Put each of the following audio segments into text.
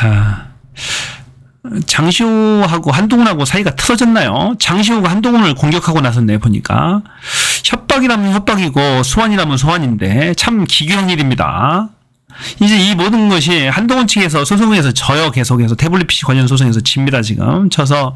자, 장시호하고 한동훈하고 사이가 틀어졌나요? 장시호가 한동훈을 공격하고 나섰네 보니까 협박이라면 협박이고 소환이라면 소환인데 참 기괴한 일입니다. 이제 이 모든 것이 한동훈 측에서 소송에서 져요 계속해서. 태블릿 PC 관련 소송에서 집니다 지금. 쳐서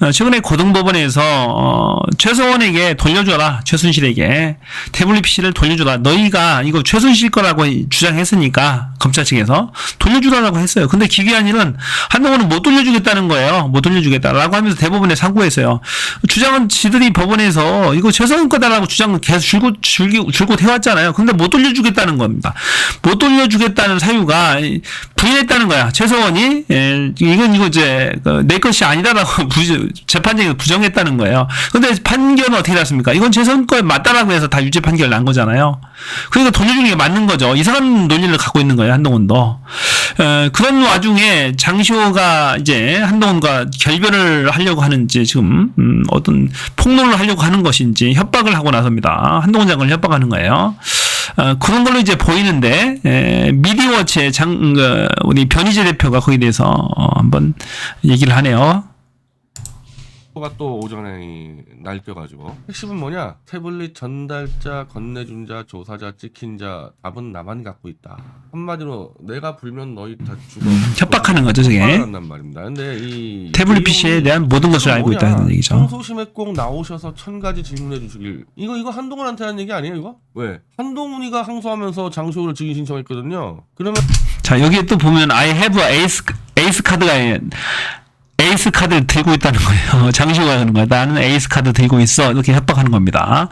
어, 최근에 고등법원에서 어, 최소원에게 돌려줘라. 최순실에게. 태블릿 PC를 돌려줘라. 너희가 이거 최순실 거라고 주장했으니까 검찰 측에서 돌려주라라고 했어요. 근데 기괴한 일은 한동훈은 못 돌려주겠다는 거예요. 못 돌려주겠다라고 하면서 대법원에 상고했어요. 주장은 지들이 법원에서 이거 최소원 거다라고 주장을 계속 줄곧 줄기 줄곧 해왔잖아요. 근데 못 돌려주겠다는 겁니다. 못 돌려 주겠다는 사유가 부인했다는 거야. 최서원이 예, 이건 이거 이제 그내 것이 아니다라고 부, 재판장이 부정했다는 거예요. 근데 판결은 어떻게 났습니까? 이건 최서원 거에 맞다라고 해서 다 유죄 판결 난 거잖아요. 그러니까 돌려주는 게 맞는 거죠. 이상한 논리를 갖고 있는 거예요. 한동훈도. 어, 그런 와중에 장시호가 이제 한동훈과 결별을 하려고 하는지 지금 음, 어떤 폭로를 하려고 하는 것인지 협박을 하고 나섭니다. 한동훈 장관을 협박하는 거예요. 어, 그런 걸로 이제 보이는데 에, 미디어워치의 장 그, 우리 변희재 대표가 거기에 대해서 어, 한번 얘기를 하네요. 가 또 오전에 날뛰어가지고. 핵심은 뭐냐? 태블릿 전달자 건네준 자 조사자 찍힌 자 답은 나만 갖고 있다. 한마디로 내가 불면 너희 다 죽어. 협박하는 거죠, 저게. 한단 말입니다. 근데 이 태블릿 PC에 대한 모든 것을 알고 뭐냐, 있다는 얘기죠. 평소심에 꼭 나오셔서 천 가지 질문해 주시길. 이거 이거 한동훈한테 하는 얘기 아니에요 이거? 왜? 한동훈이가 항소하면서 장소를 증인 신청했거든요. 그러면 자 여기에 또 보면 I have a ace, ace 카드가 에이스 카드를 들고 있다는 거예요. 장시호가 하는 거야. 나는 에이스 카드 들고 있어. 이렇게 협박하는 겁니다.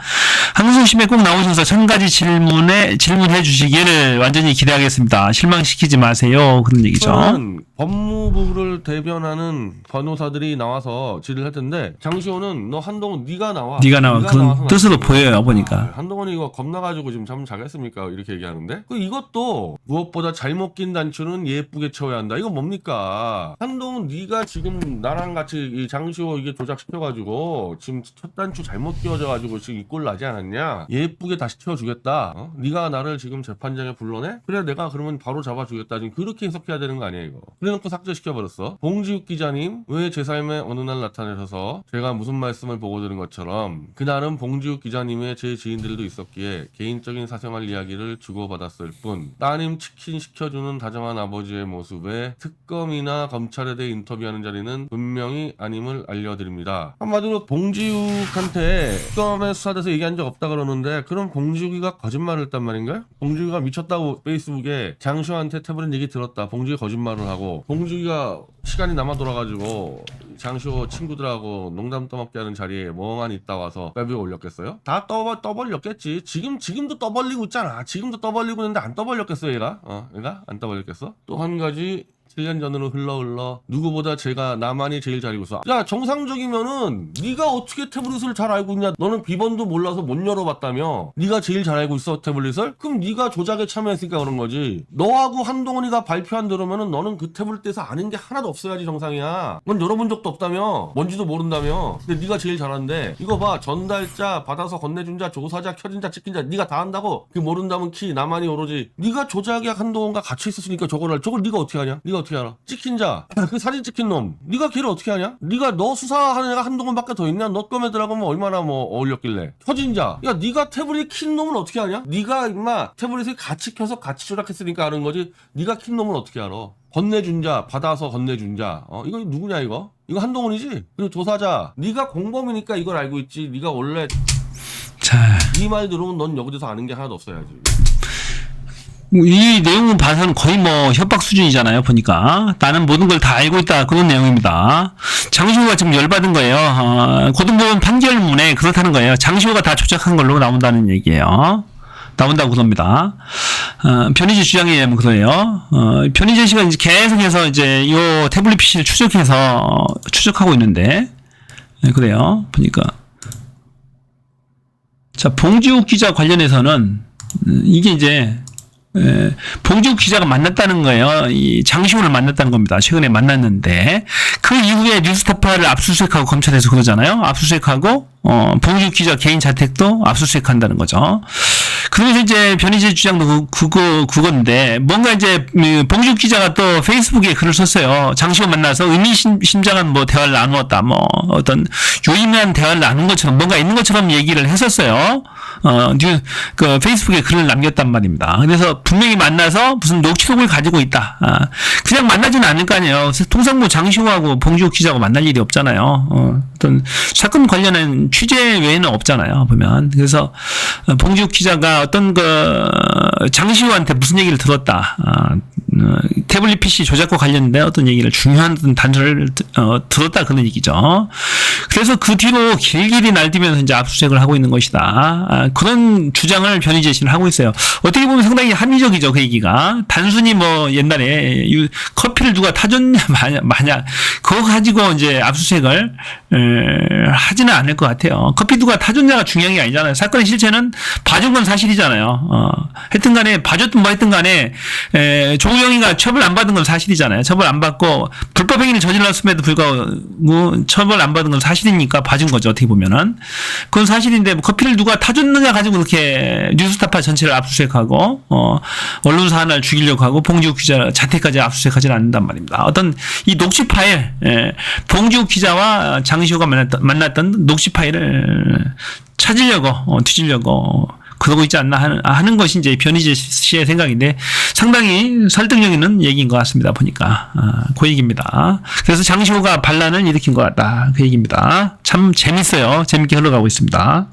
항소심에 꼭 나오셔서 천 가지 질문에 질문해 주시기를 완전히 기대하겠습니다. 실망시키지 마세요. 그런 얘기죠. 저는 법무부를 대변하는 변호사들이 나와서 질의를 했던데 장시호는 너 한동훈 네가 나와 네가 나와. 그런 나와서 뜻으로 보여요, 보니까. 아, 한동훈이 이거 겁나가지고 지금 잠 잘했습니까 이렇게 얘기하는데 그 이것도 무엇보다 잘못 낀 단추는 예쁘게 채워야 한다 이건 뭡니까 한동훈 네가 지금 나랑 같이 이 장시호 이게 조작시켜가지고 지금 첫 단추 잘못 끼워져가지고 지금 이 꼴 나지 않았냐? 예쁘게 다시 채워주겠다. 어? 네가 나를 지금 재판장에 불러내? 그래 내가 그러면 바로 잡아주겠다. 지금 그렇게 해석해야 되는 거 아니에요 이거. 그래놓고 삭제시켜버렸어. 봉지욱 기자님 왜 제 삶에 어느 날 나타나셔서 제가 무슨 말씀을 보고 들은 것처럼 그날은 봉지욱 기자님의 제 지인들도 있었기에 개인적인 사생활 이야기를 주고받았을 뿐 따님 치킨 시켜주는 다정한 아버지의 모습에 특검이나 검찰에 대해 인터뷰하는 자리는 분명히 아님을 알려드립니다 한마디로 봉지욱한테 특검에 수사돼서 얘기한 적 없다 그러는데 그럼 봉지욱이가 거짓말을 했단 말인가요? 봉지욱이가 미쳤다고 페이스북에 장시호한테 태블릿 얘기 들었다 봉지욱이 거짓말을 하고 봉지욱이가 시간이 남아 돌아가지고 장시호 친구들하고 농담 떠먹게 하는 자리에 멍하니 있다 와서 빼비에 올렸겠어요? 다 떠벌, 떠벌렸겠지 지금 지금도 떠벌리고 있잖아 지금도 떠벌리고 있는데 안 떠벌렸겠어 얘가? 어 얘가? 안 떠벌렸겠어? 또 한 가지 7년 전으로 흘러 흘러 누구보다 제가 나만이 제일 잘 있어. 야 정상적이면은 네가 어떻게 태블릿을 잘 알고 있냐? 너는 비번도 몰라서 못 열어봤다며? 네가 제일 잘 알고 있어 태블릿을? 그럼 네가 조작에 참여했으니까 그런 거지. 너하고 한동훈이가 발표한 대로면은 너는 그 태블릿에서 아는 게 하나도 없어야지 정상이야. 넌 열어본 적도 없다며? 뭔지도 모른다며? 근데 네가 제일 잘하는데 이거 봐 전달자 받아서 건네준 자 조사자 켜진 자 찍힌 자 네가 다 한다고? 그 모른다면 키 나만이 오로지 네가 조작에 한동훈과 같이 있었으니까 저걸 알 저걸 네가 어떻게 하냐? 네가 어떻게 알아? 찍힌 자, 그 사진 찍힌 놈, 네가 걔를 어떻게 하냐? 네가 너 수사하는 애가 한동훈밖에 더 있냐? 너 껌애들하고 뭐 얼마나 뭐 어울렸길래? 켜진 자, 야 네가 태블릿 킨 놈은 어떻게 하냐? 네가 임마 태블릿을 같이 켜서 같이 조작했으니까 아는 거지. 네가 킨 놈은 어떻게 알아? 건네준 자, 받아서 건네준 자, 어 이거 누구냐 이거? 이거 한동훈이지? 그리고 조사자, 네가 공범이니까 이걸 알고 있지. 네가 원래 자, 네말 들으면 넌 여기서 아는 게 하나도 없어야지. 이 내용은 봐서는 거의 뭐 협박 수준이잖아요. 보니까 나는 모든 걸 다 알고 있다 그런 내용입니다. 장시호가 지금 열받은 거예요. 어, 고등법원 판결문에 그렇다는 거예요. 장시호가 다 조작한 걸로 나온다는 얘기예요. 나온다고 그럽니다. 어, 변희재 주장에 의하면 그래요. 어, 변희재 씨가 이제 계속해서 이제 요 태블릿 PC를 추적해서 어, 추적하고 있는데 네, 그래요. 보니까 자 봉지욱 기자 관련해서는 음, 이게 이제 에, 봉지욱 기자가 만났다는 거예요. 이 장시호를 만났다는 겁니다. 최근에 만났는데 그 이후에 뉴스타파를 압수수색하고 검찰에서 그러잖아요. 압수수색하고 어, 봉지욱 기자 개인 자택도 압수수색한다는 거죠. 그러면서 이제 변희재 주장도 그- 그거 그건데 뭔가 이제 음, 봉juk 기자가 또 페이스북에 글을 썼어요. 장시호 만나서 의미심장한 뭐 대화를 나누었다. 뭐 어떤 유의미한 대화를 나눈 것처럼 뭔가 있는 것처럼 얘기를 했었어요. 어, 뉴, 그 페이스북에 글을 남겼단 말입니다. 그래서 분명히 만나서 무슨 녹취록을 가지고 있다. 아, 그냥 만나지는 않을 거 아니에요. 통상 뭐 장시호하고 봉지욱 기자하고 만날 일이 없잖아요. 어, 어떤 사건 관련한 취재 외에는 없잖아요. 보면. 그래서 어, 봉지욱 기자가 어떤 그 장시호한테 무슨 얘기를 들었다. 아, 어, 태블릿 PC 조작과 관련된 어떤 얘기를 중요한 단서를 어, 들었다 그런 얘기죠. 그래서 그 뒤로 길길이 날뛰면서 이제 압수수색을 하고 있는 것이다. 아, 그런 주장을 변희재 씨는 하고 있어요. 어떻게 보면 상당히 합리적이죠 그 얘기가. 단순히 뭐 옛날에 유- 커피를 누가 타줬냐 마냐 마냐 그거 가지고 이제 압수수색을 에, 하지는 않을 것 같아요. 커피 누가 타줬냐가 중요한 게 아니잖아요. 사건의 실체는 봐준 건 사실이잖아요. 어, 하여튼 간에 봐줬든 뭐 했든 간에 에, 조우 영이가 처벌 안 받은 건 사실이잖아요. 처벌 안 받고 불법 행위를 저질렀음에도 불구하고 처벌 안 받은 건 사실이니까 봐준 거죠. 어떻게 보면은 그건 사실인데 뭐 커피를 누가 타줬느냐 가지고 그렇게 뉴스타파 전체를 압수수색하고 어, 언론사 하나를 죽이려고 하고 봉지욱 기자 자택까지 압수수색하지는 않는단 말입니다. 어떤 이 녹취 파일 예, 봉지욱 기자와 장시호가 만났던, 만났던 녹취 파일을 찾으려고 어, 뒤지려고 그러고 있지 않나 하는, 하는 것이 이제 변희재 씨의 생각인데 상당히 설득력 있는 얘기인 것 같습니다. 보니까 아, 그 얘기입니다. 그래서 장시호가 반란을 일으킨 것 같다 그 얘기입니다. 참 재밌어요. 재밌게 흘러가고 있습니다.